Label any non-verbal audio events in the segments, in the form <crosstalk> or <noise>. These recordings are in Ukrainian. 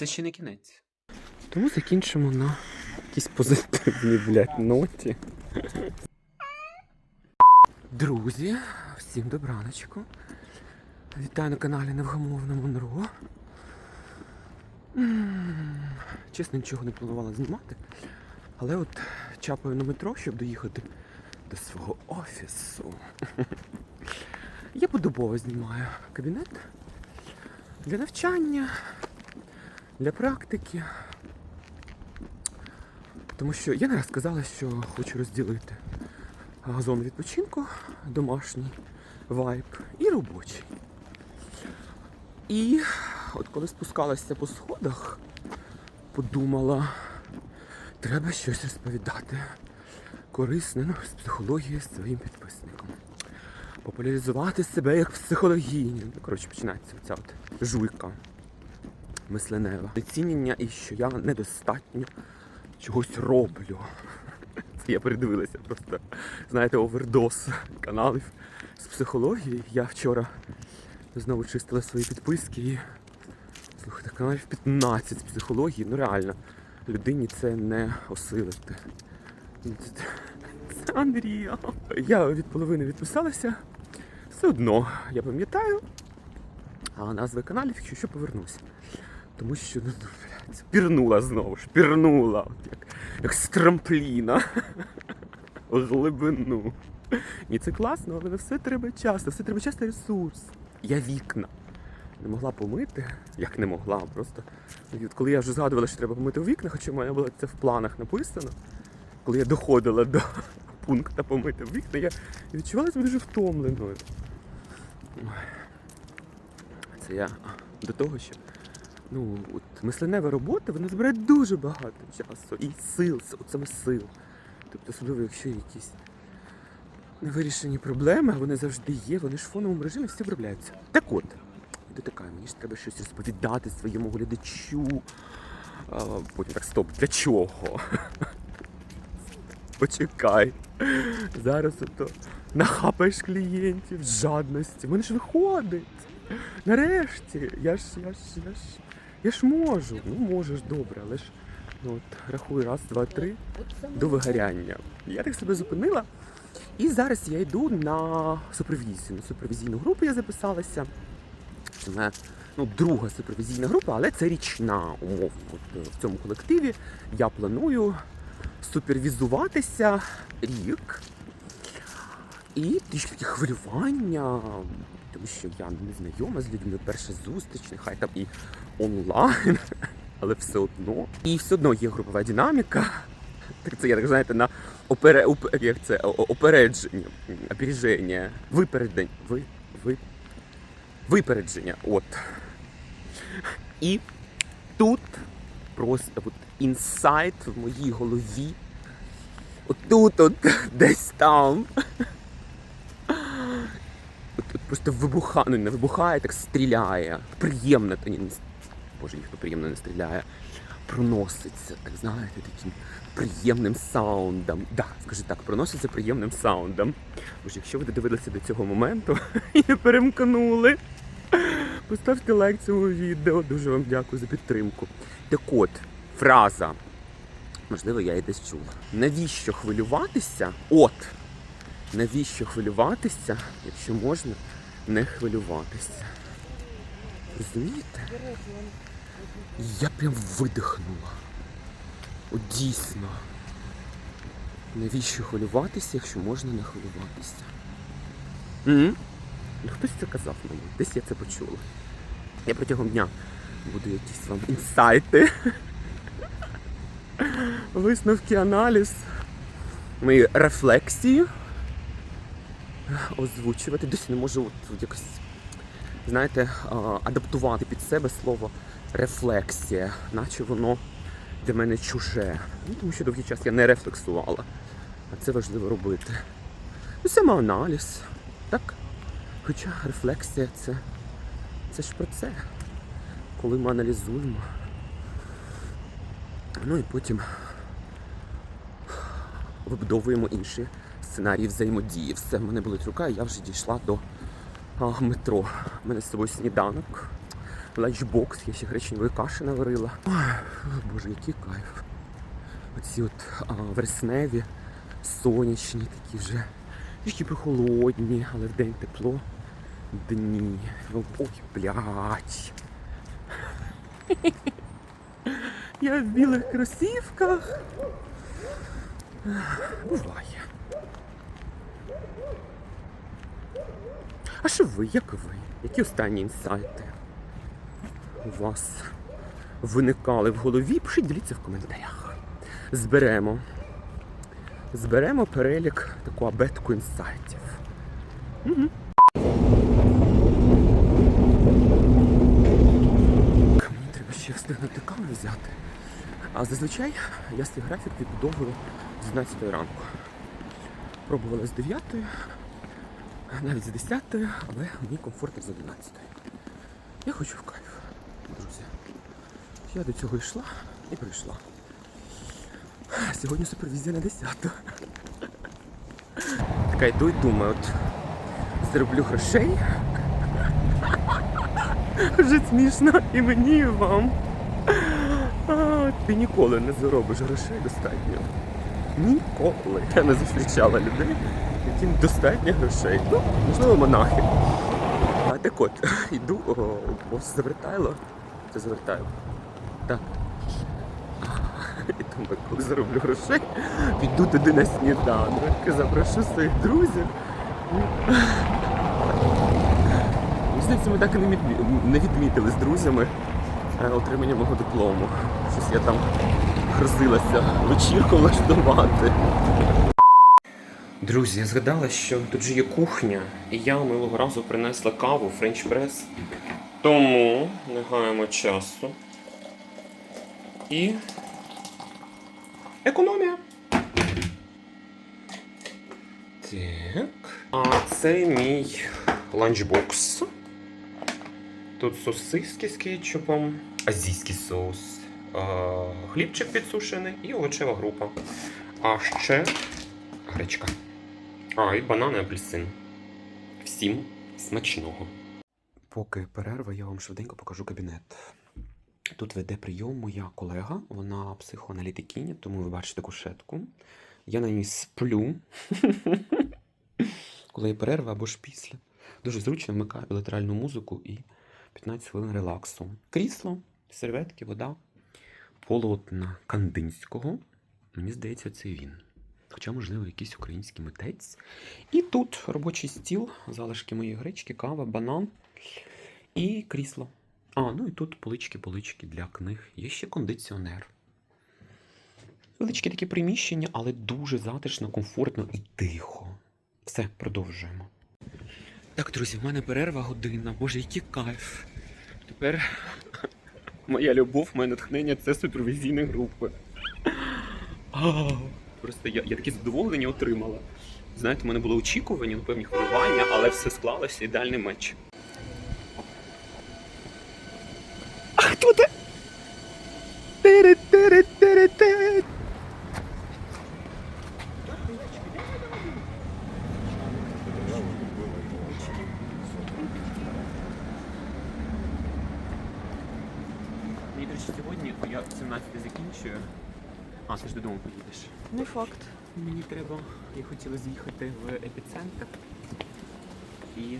Це ще не кінець. Тому закінчимо на якійсь позитивній, блядь, ноті. Друзі, всім добраночку. Вітаю на каналі Невгамовна Монро. Чесно, нічого не планувала знімати. Але от чапаю на метро, щоб доїхати до свого офісу. Я подобово знімаю кабінет для навчання, для практики. Тому що я не раз сказала, що хочу розділити зону відпочинку, домашній вайб і робочий. І от коли спускалася по сходах, подумала, треба щось розповідати. Корисне ну, з психології своїм підписникам. Популяризувати себе як психологіню. Ну, коротше, починається ця от жуйка мисленева. Оцінення і що я недостатньо чогось роблю. Це я передивилася просто, знаєте, овердос каналів з психології. Я вчора знову чистила свої підписки і слухайте, каналів 15 з психології. Ну реально, людині це не осилити. Це Андрія. Я від половини відписалася. Все одно я пам'ятаю, а назви каналів, якщо що повернуся. Тому що ну, ну, блядь, пірнула знову ж, пірнула, як, як з трампліна. У глибину. Ні, це класно, але на все треба час, на все треба час та ресурс. Я вікна не могла помити, як не могла, просто і от коли я вже згадувала, що треба помити вікна, хоча в мене було це в планах написано. Коли я доходила до пункту помити вікна, я відчувала себе дуже втомленою. Це я до того, що ну, от мисленева робота, вона збирає дуже багато часу і сил, от саме сил. Тобто, особливо, якщо якісь невирішені проблеми, вони завжди є, вони ж в фоновому режимі всі обробляються. Так от, іду така, мені ж треба щось розповідати своєму глядачу. А, потім так, стоп, для чого? <laughs> Почекай. Зараз ото нахапаєш клієнтів жадності. Мене ж виходить. Нарешті, я ж, я ж, я ж, я ж можу. Ну можеш, добре, але ж ну от рахуй раз, два, три до вигоряння. Я так себе зупинила. І зараз я йду на супервізію. На супервізійну групу я записалася. Це моя ну, друга супервізійна група, але це річна умовно. От, в цьому колективі я планую супервізуватися рік. І трішки таке хвилювання, тому що я не знайома з людьми, перша зустріч, нехай там і онлайн, <laughs> але все одно. І все одно є групова динаміка. Так це я так знаєте, на опере, оп- як це, опередження, опереження, випередень, ви, ви, випередження. От. І тут просто от інсайт в моїй голові. Отут, от, <laughs> десь там. Просто вибухає, ну не вибухає, так стріляє. Приємно, та ні, не боже, ніхто приємно не стріляє. Проноситься, так знаєте, таким приємним саундом. Да, скажи так, проноситься приємним саундом. Боже, якщо ви додивилися до цього моменту <laughs> і не перемкнули, поставте лайк цьому відео. Дуже вам дякую за підтримку. Так от, фраза. Можливо, я її десь чула. Навіщо хвилюватися? От. Навіщо хвилюватися, якщо можна не хвилюватися? Розумієте? Я прям видихнула. От дійсно. Навіщо хвилюватися, якщо можна не хвилюватися? М? Ну, Хтось це казав мені, десь я це почула. Я протягом дня буду якісь вам інсайти, <laughs> висновки, аналіз, мої рефлексії озвучувати. Досі не можу от якось, знаєте, адаптувати під себе слово рефлексія, наче воно для мене чуже. Ну, тому що довгий час я не рефлексувала. А це важливо робити. Ну, самоаналіз, так? Хоча рефлексія це, це ж про це. Коли ми аналізуємо. Ну і потім вибудовуємо інші сценарії взаємодії. Все, в мене болить рука, і я вже дійшла до а, метро. У мене з собою сніданок. ланчбокс, я ще гречневої каші наварила. Ой, боже, який кайф. Оці от а, вересневі, сонячні такі вже, трішки прохолодні, але вдень тепло. Дні. Ой, блядь. Я в білих кросівках. Буває. А що ви, як ви? Які останні інсайти у вас виникали в голові? Пишіть, діліться в коментарях. Зберемо. Зберемо перелік таку абетку інсайтів. Угу. Мені треба ще встигнути каву взяти. А зазвичай я свій графік відбудовую з 11 ранку. Пробувала з 9, навіть з 10, але мені комфортно з 11. Я хочу в кайф, друзі. Я до цього йшла і прийшла. Сьогодні супервізія на 10. Така йду і думаю, от зароблю грошей. Вже смішно і мені, і вам. А, ти ніколи не заробиш грошей достатньо. Ніколи. Я не зустрічала людей, яким достатньо грошей. Ну, можливо, монахи. А так от, <laughs> йду, завертайло. Це завертайло. Так. <laughs> І думаю, коли зароблю грошей, піду туди на сніданок, запрошу своїх друзів. Мені Здається, ми так і не відмітили з друзями е, отримання мого диплому. Щось я там грозилася вечірку влаштувати. Друзі, я згадала, що тут же є кухня, і я минулого разу принесла каву Press. Тому не гаємо часу. І економія. Так. А це мій ланчбокс. Тут сосиски з кетчупом, азійський соус, хлібчик підсушений і овочева група. А ще гречка. А, і банан і апельсин. Всім смачного. Поки перерва, я вам швиденько покажу кабінет. Тут веде прийом моя колега, вона психоаналітикиня, тому ви бачите кушетку. Я на ній сплю, <laughs> коли є перерва або ж після. Дуже зручно вмикаю білатеральну музику і 15 хвилин релаксу. Крісло, серветки, вода, полотна Кандинського. Мені здається, це він. Хоча, можливо, якийсь український митець. І тут робочий стіл, залишки моєї гречки, кава, банан і крісло. А, ну і тут полички-полички для книг. Є ще кондиціонер. Величкі такі приміщення, але дуже затишно, комфортно і тихо. Все, продовжуємо. Так, друзі, в мене перерва година. Боже, який кайф. Тепер моя любов, моє натхнення це супервізійні групи. Просто я, я таке задоволення отримала. Знаєте, в мене були очікування, ну, певні хвилювання, але все склалося ідеальний матч. А хто це? Тири-тири-тири-тири. Мені, до речі, сьогодні я в 17 закінчую. А, ти ж додому поїдеш. Не факт. Я хотіла з'їхати в епіцентр. І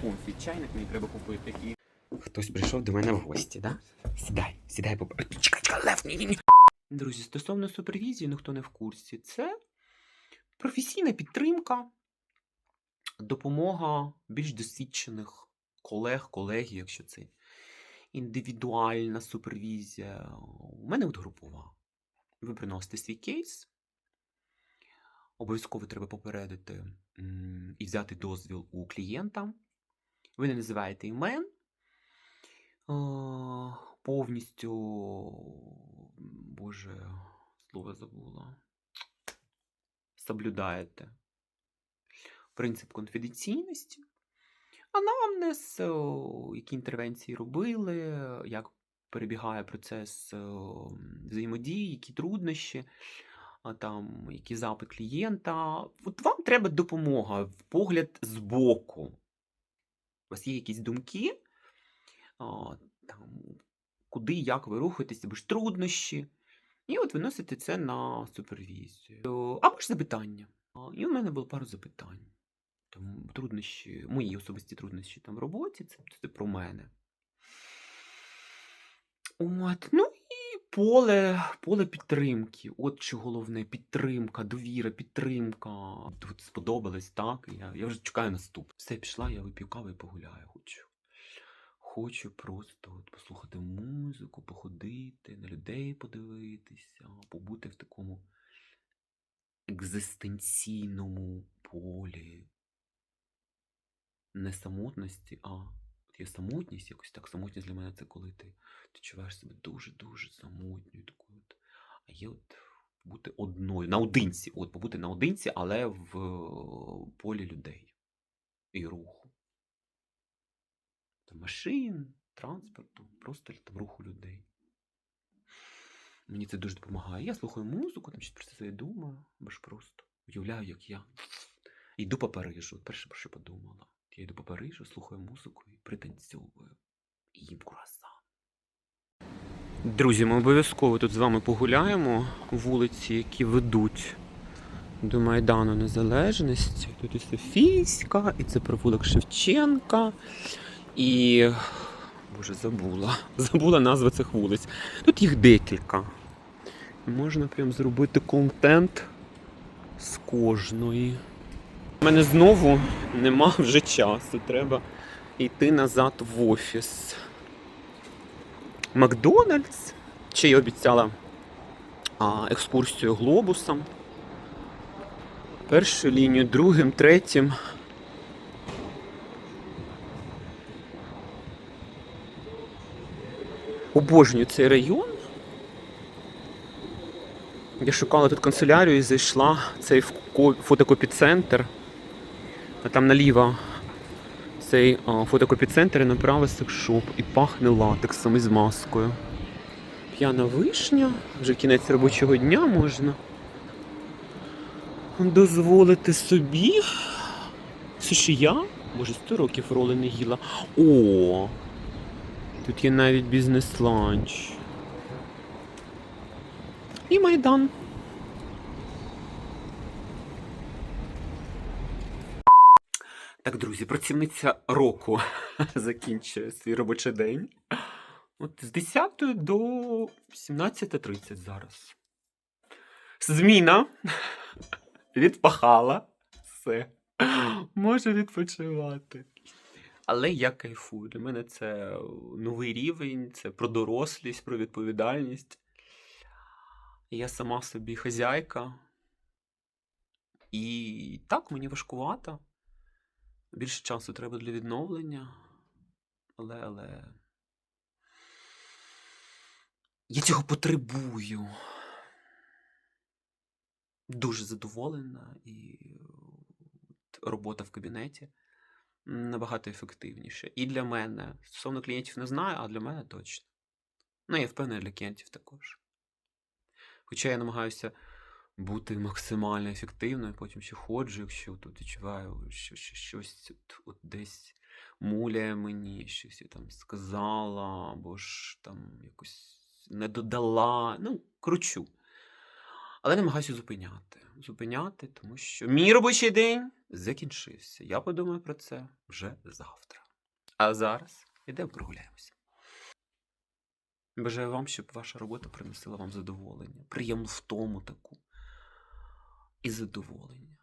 комфі, чайник мені треба купити. І... Хтось прийшов до мене в гості, да? Сідай, сідай, поп... Чекай, чекай, лев, ні, ні, ні. Друзі, стосовно супервізії, ну хто не в курсі, це професійна підтримка, допомога більш досвідчених колег, колегів, якщо це індивідуальна супервізія. У мене от групова. Ви приносите свій кейс. Обов'язково треба попередити і взяти дозвіл у клієнта. Ви не називаєте імен. Повністю. Боже, слово забула. Соблюдаєте принцип конфіденційності. Анамнез, які інтервенції робили, як перебігає процес взаємодії, які труднощі, там, який запит клієнта. От вам треба допомога, погляд збоку. У вас є якісь думки, там, куди, як ви рухаєтеся, або ж труднощі. І от виносите це на супервізію. Або ж запитання. І у мене було пару запитань. Там труднощі, мої особисті труднощі там в роботі, це, це про мене. От, ну поле, поле підтримки. От що головне, підтримка, довіра, підтримка. От сподобалось, так. Я, я вже чекаю наступ. Все, пішла, я вип'ю каву і погуляю. Хочу. Хочу просто от, послухати музику, походити, на людей подивитися, побути в такому екзистенційному полі. Не самотності, а от є самотність, якось так. Самотність для мене це коли ти відчуваєш себе дуже-дуже самотньою такою. От. А є от бути одною, наодинці, от побути наодинці, але в полі людей і руху. Там машин, транспорту, просто там руху людей. Мені це дуже допомагає. Я слухаю музику, там щось про це думаю, або ж просто уявляю, як я йду по Парижу. Перше, про що подумала. Я йду по Парижу, слухаю музику і пританцьовую. І їм круасан. Друзі, ми обов'язково тут з вами погуляємо вулиці, які ведуть до Майдану Незалежності. Тут і Софійська, і це провулок Шевченка. І. Боже, забула. <laughs> Забула назви цих вулиць. Тут їх декілька. Можна прям зробити контент з кожної. У мене знову нема вже часу. Треба йти назад в офіс. Макдональдс. Чи я обіцяла а, екскурсію глобусом. Першу лінію, другим, третім. Обожнюю цей район. Я шукала тут канцелярію і зайшла в цей фотокопіцентр. А там наліво цей фотокопіцентр і направо секшоп. І пахне латексом із маскою. П'яна вишня, вже кінець робочого дня можна дозволити собі. Це ж я? Боже, 100 років роли не їла. О! Тут є навіть бізнес-ланч. І майдан. Так, друзі, працівниця року <laughs> закінчує свій робочий день. От з 10 до 17.30 зараз. Зміна <laughs> відпахала. Все. Може відпочивати. Але я кайфую. Для мене це новий рівень, це про дорослість, про відповідальність. Я сама собі хазяйка. І так, мені важкувато. Більше часу треба для відновлення. Але, але. Я цього потребую. Дуже задоволена і робота в кабінеті набагато ефективніше. І для мене. Стосовно клієнтів не знаю, а для мене точно. Ну, я впевнений для клієнтів також. Хоча я намагаюся бути максимально ефективною, потім ще ходжу, якщо тут відчуваю, що, що щось от, десь муляє мені, щось я там сказала, або ж там якось не додала. Ну, кручу. Але намагаюся зупиняти. Зупиняти, тому що мій робочий день закінчився. Я подумаю про це вже завтра. А зараз ідемо прогуляємося. Бажаю вам, щоб ваша робота приносила вам задоволення, приємну втому таку і задоволення.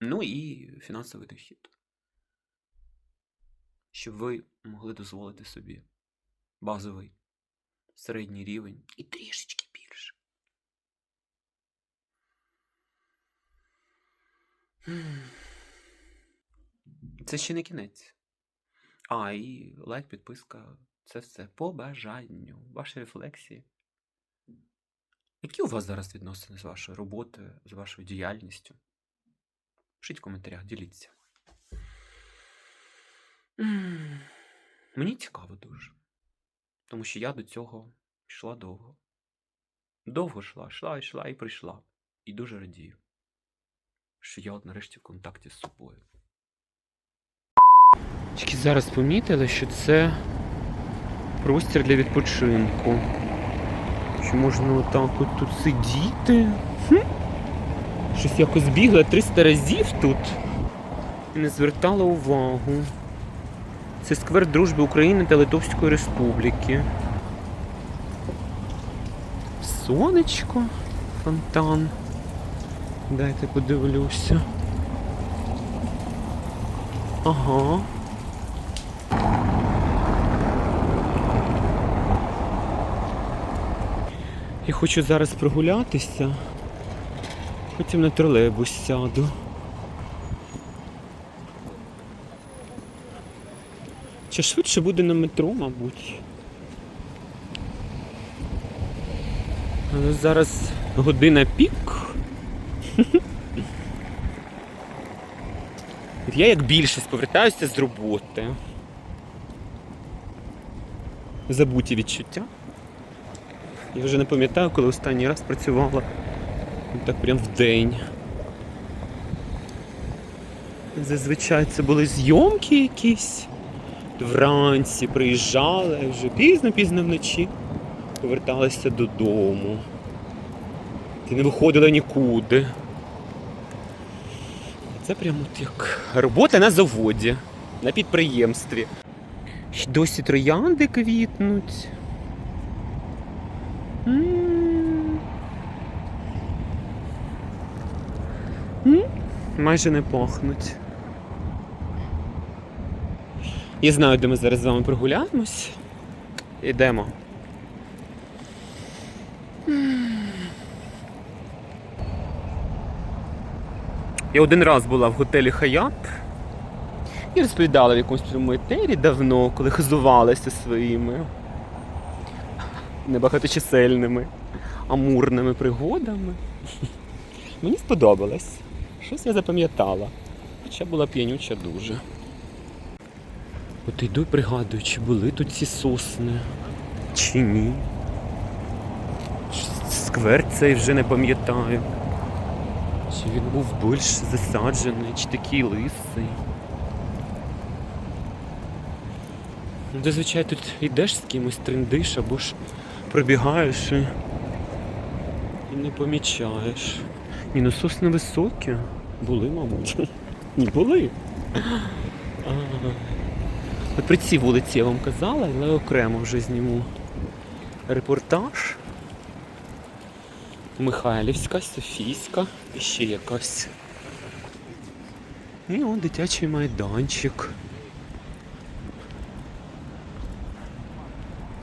Ну і фінансовий дохід. Щоб ви могли дозволити собі базовий середній рівень і трішечки більше. Це ще не кінець. А, і лайк, підписка це все по бажанню. Ваші рефлексії. Які у вас зараз відносини з вашою роботою, з вашою діяльністю? Пишіть в коментарях, діліться. Мені цікаво дуже. Тому що я до цього йшла довго. Довго йшла, йшла, йшла і прийшла. І дуже радію, що я от нарешті в контакті з собою. Тільки зараз помітили, що це простір для відпочинку. Чи можна отак от тут сидіти? Хм? Щось якось бігла 300 разів тут і не звертала увагу. Це сквер дружби України та Литовської Республіки. Сонечко, фонтан. Дайте подивлюся. Ага. Я хочу зараз прогулятися. Потім на тролейбус сяду. Чи швидше буде на метро, мабуть. Але зараз година пік. <laughs> Я як більшість повертаюся з роботи. Забуті відчуття. Я вже не пам'ятаю, коли останній раз працювала так прям в день. Зазвичай це були зйомки якісь. Вранці приїжджали, вже пізно-пізно вночі поверталися додому. Ти не виходила нікуди. Це прямо от як робота на заводі, на підприємстві. Досі троянди квітнуть. Майже не пахнуть. Я знаю, де ми зараз з вами прогуляємось. Ідемо. Я один раз була в готелі Хаят і розповідала в якомусь прямому етері давно, коли хизувалася своїми небагаточисельними амурними пригодами. Мені сподобалось. Щось я запам'ятала. Хоча була п'янюча дуже. От йду і пригадую, чи були тут ці сосни, чи ні. Сквер цей вже не пам'ятаю. Чи він був більш засаджений, чи такий лисий. Зазвичай тут йдеш з кимось, трендиш або ж пробігаєш і, і не помічаєш. Ні, ну сосни високі. Були, мабуть. <laughs> Ні, були. А, От при цій вулиці я вам казала, але окремо вже зніму репортаж. Михайлівська, Софійська і ще якась. І он дитячий майданчик.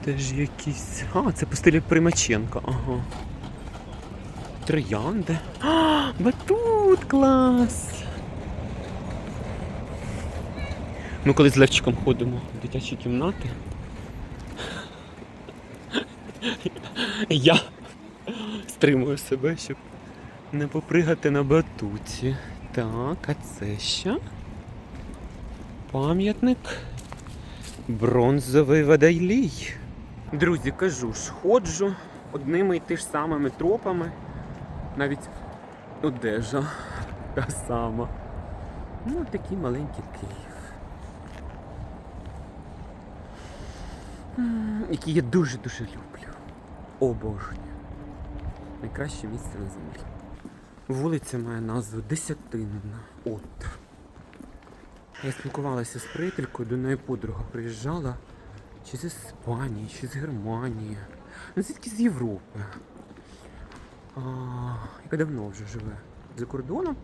Теж якісь. А, це по стилі Примаченка, ага. Троянди. А, батут клас! Ми коли з Левчиком ходимо в дитячі кімнати. Я стримую себе, щоб не попригати на батуті. Так, а це що? Пам'ятник. Бронзовий водолій. Друзі, кажу ж, ходжу одними і ти ж самими тропами. Навіть одежа та сама. Ну, такий маленький Київ. Який я дуже-дуже люблю. Обожнюю. Найкраще місце на землі. Вулиця має назву Десятинна. От. Я спілкувалася з приятелькою, до неї подруга приїжджала чи з Іспанії, чи з Германії. Ну, звідки з Європи. Яка давно вже живе за кордоном.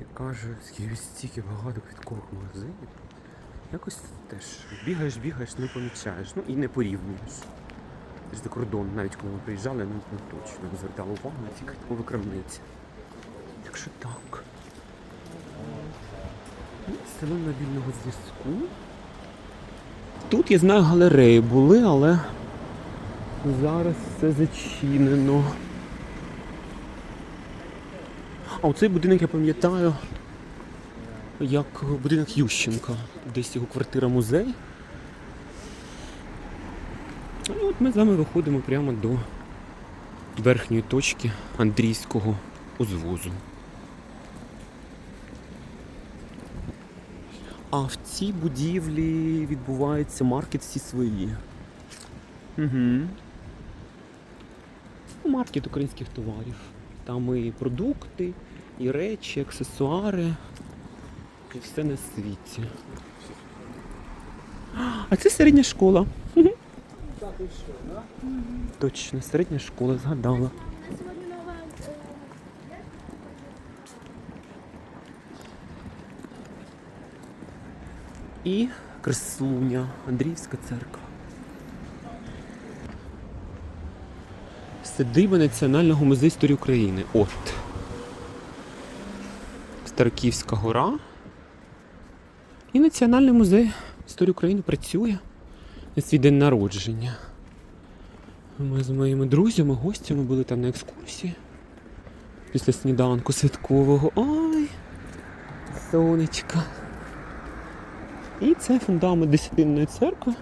І каже, скільки стільки багато квіткових магазинів. Якось теж бігаєш, бігаєш, не помічаєш, ну і не порівнюєш. За кордон, навіть коли ми приїжджали, ну, ну точно не звертали увагу на ці квіткові крамниці. Так що так. Село мобільного зв'язку. Тут, я знаю, галереї були, але зараз все зачинено. А оцей будинок я пам'ятаю як будинок Ющенка. Десь його квартира музей. І от ми з вами виходимо прямо до верхньої точки Андрійського узвозу. А в цій будівлі відбувається маркет всі свої. Угу. Маркет українських товарів. Там і продукти, і речі, аксесуари. І все на світі. А це середня школа. Точно, середня школа, згадала. І Красуня, Андріївська церква. Сидиба Національного музею історії України. От. Староківська гора. І Національний музей історії України працює на свій день народження. Ми з моїми друзями, гостями були там на екскурсії. Після сніданку святкового. Ой! Сонечка. І це фундамент десятинної церкви.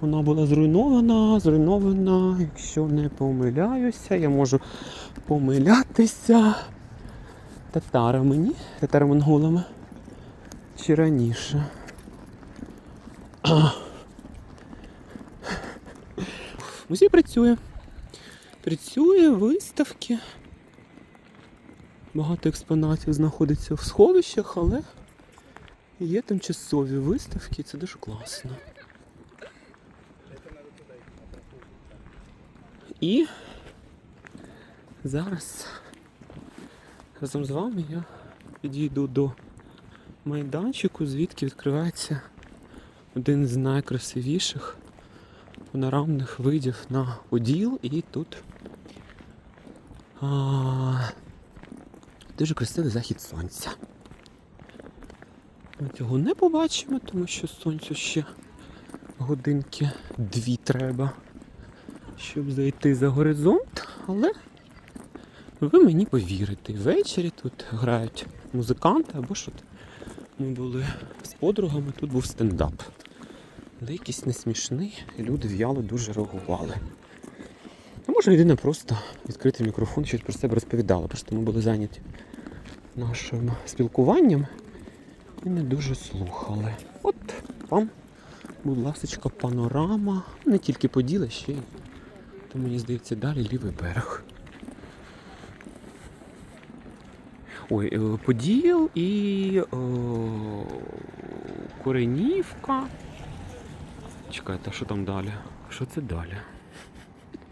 Вона була зруйнована, зруйнована, якщо не помиляюся, я можу помилятися татарами, ні? Татаро-монголами. Чи раніше. <clears throat> Музей працює. Працює, виставки. Багато експонатів знаходиться в сховищах, але Є тимчасові виставки, це дуже класно. І зараз разом з вами я підійду до майданчику, звідки відкривається один з найкрасивіших панорамних видів на Поділ. І тут а, дуже красивий захід сонця. Ми цього не побачимо, тому що сонцю ще годинки дві треба, щоб зайти за горизонт, але ви мені повірите, ввечері тут грають музиканти або що. Ми були з подругами, тут був стендап. Але якийсь не смішний, і люди в'яло дуже реагували. А може людина просто відкритий мікрофон, щось про себе розповідала. Просто ми були зайняті нашим спілкуванням і не дуже слухали. От вам, будь ласка, панорама. Не тільки Поділа, ще й, то мені здається, далі лівий берег. Ой, е, Поділ і е, Коренівка. Чекайте, що там далі? Що це далі?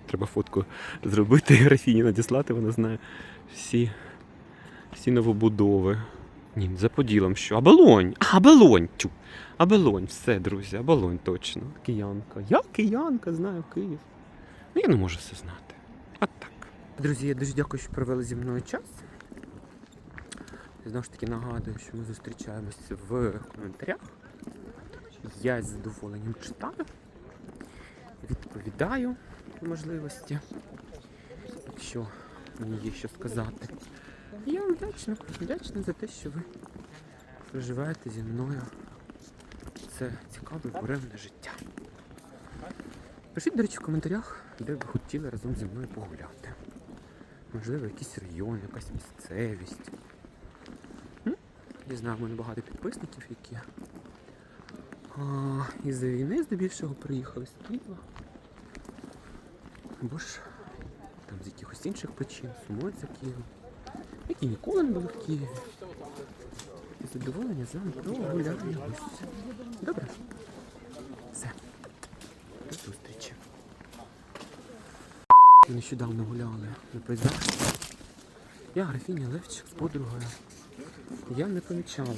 Треба фотку зробити <laughs> графіні надіслати, вона знає всі, всі новобудови. Ні, за поділом що? Абелонь! А, Абелонь! Тю. Абелонь, все, друзі, Абелонь точно. Киянка. Я киянка, знаю Київ. Ну я не можу все знати. От так. Друзі, я дуже дякую, що провели зі мною час. Знову ж таки нагадую, що ми зустрічаємося в коментарях. Я з задоволенням читаю, відповідаю по можливості, якщо мені є що сказати. Я вам вдячна, вдячна за те, що ви проживаєте зі мною це цікаве буремне життя. Пишіть, до речі, в коментарях, де ви хотіли разом зі мною погуляти. Можливо, якийсь район, якась місцевість. Я знаю, в мене багато підписників, які із-за війни здебільшого приїхали з Києва. Або ж там з якихось інших причин сумують за Києвом які ніколи не були в Києві. Задоволення з вами прогуляємось. Добре? Все. До зустрічі. Ми нещодавно гуляли на пейзаж. Я графіня Левчик з подругою. Я не помічала.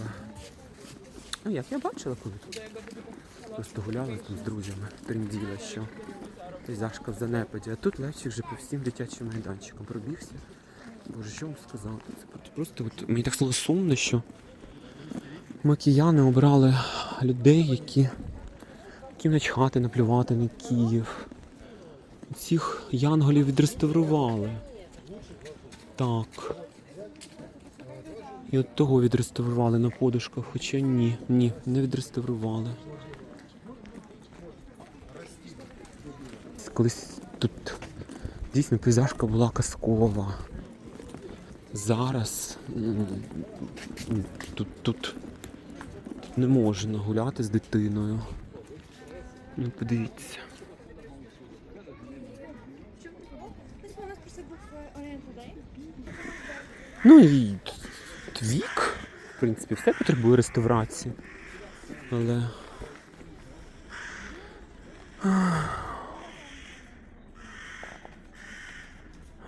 Ну як, я бачила коли тут. Просто гуляла там з друзями, тренділа, що пейзажка в занепаді. А тут Левчик вже по всім дитячим майданчикам пробігся. Боже, що вам сказати? Це просто от, мені так стало сумно, що ми кияни обрали людей, які яким начхати, наплювати на Київ. Цих янголів відреставрували. Так. І от того відреставрували на подушках, хоча ні, ні, не відреставрували. Колись тут дійсно пейзажка була казкова зараз тут тут, тут не можна гуляти з дитиною. Ну подивіться. Ну і вік, в принципі, все потребує реставрації. Але...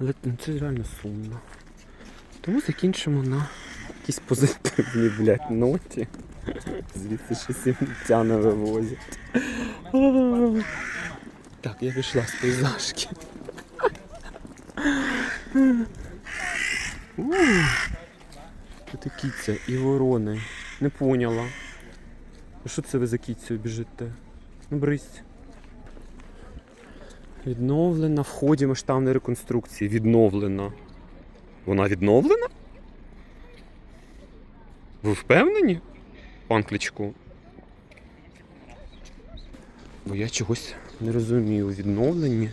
Але це реально сумно. Тому закінчимо на якійсь позитивній, блядь, ноті. Звідси щось інопланетяни вивозять. А. Так, я пішла з пейзажки. Тут кіця, і ворони. Не поняла. Що це ви за кіцею біжите? Ну брись. Відновлена в ході масштабної реконструкції. Відновлена. Вона відновлена? Ви впевнені, пан Кличко? Бо я чогось не розумію у відновленні.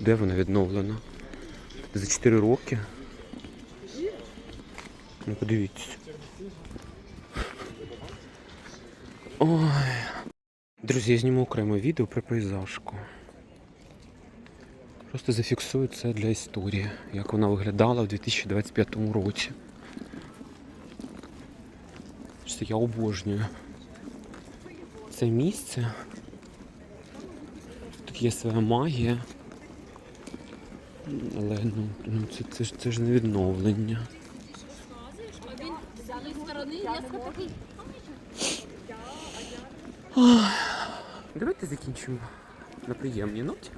Де вона відновлена? За 4 роки. Ну подивіться. Ой. Друзі, я зніму окреме відео про пейзажку. Просто зафіксую це для історії, як вона виглядала в 2025 році. Що я обожнюю це місце. Тут є своя магія. Але ну, ну це, це, ж- це ж не відновлення. Давайте закінчимо на приємній ноті.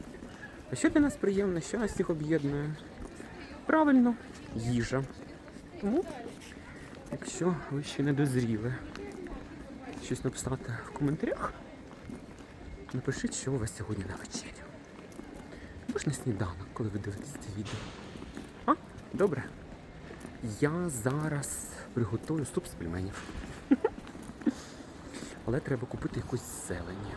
А що для нас приємне, що нас всіх об'єднує? Правильно, їжа. Тому, якщо ви ще не дозріли щось написати в коментарях, напишіть, що у вас сьогодні на вечерю. Або ж на сніданок, коли ви дивитесь це відео. А? Добре. Я зараз приготую суп з пельменів. <laughs> Але треба купити якусь зелені.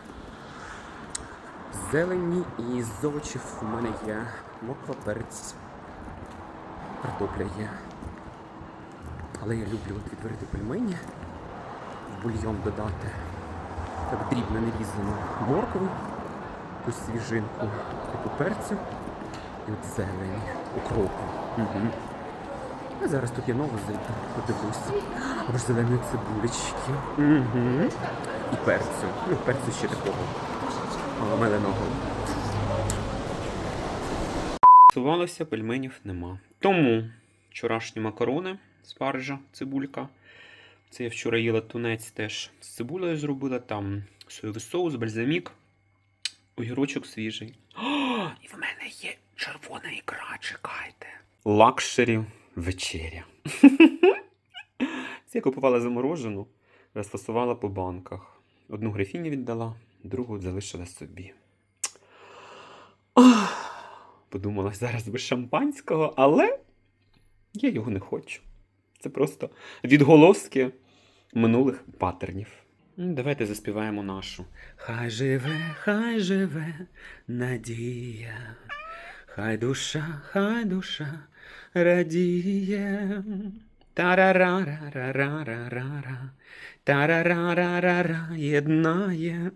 Зелені і з овочів у мене є моква, перець, картопля є. Але я люблю от відварити пельмені, в бульйон додати так дрібно нарізану моркву, якусь свіжинку, типу перцю і от зелені, укропу. Угу. А зараз тут є нову зайду, подивлюся. Або ж зеленої цибулечки. Угу. І перцю. Ну, перцю ще такого. А, Меленого. Сувалося, пельменів нема. Тому вчорашні макарони з Парижа, цибулька. Це я вчора їла тунець теж з цибулею зробила. Там соєвий соус, бальзамік, огірочок свіжий. О, і в мене є червона ікра, чекайте. Лакшері вечеря. <laughs> Це я купувала заморожену, розфасувала по банках. Одну графіні віддала, другу залишила собі. Ох, Подумала зараз без шампанського, але я його не хочу. Це просто відголоски минулих патернів. Давайте заспіваємо нашу. Хай живе, хай живе надія. Хай душа, хай душа радіє. Тарарарарарарара, тарарарарара єднає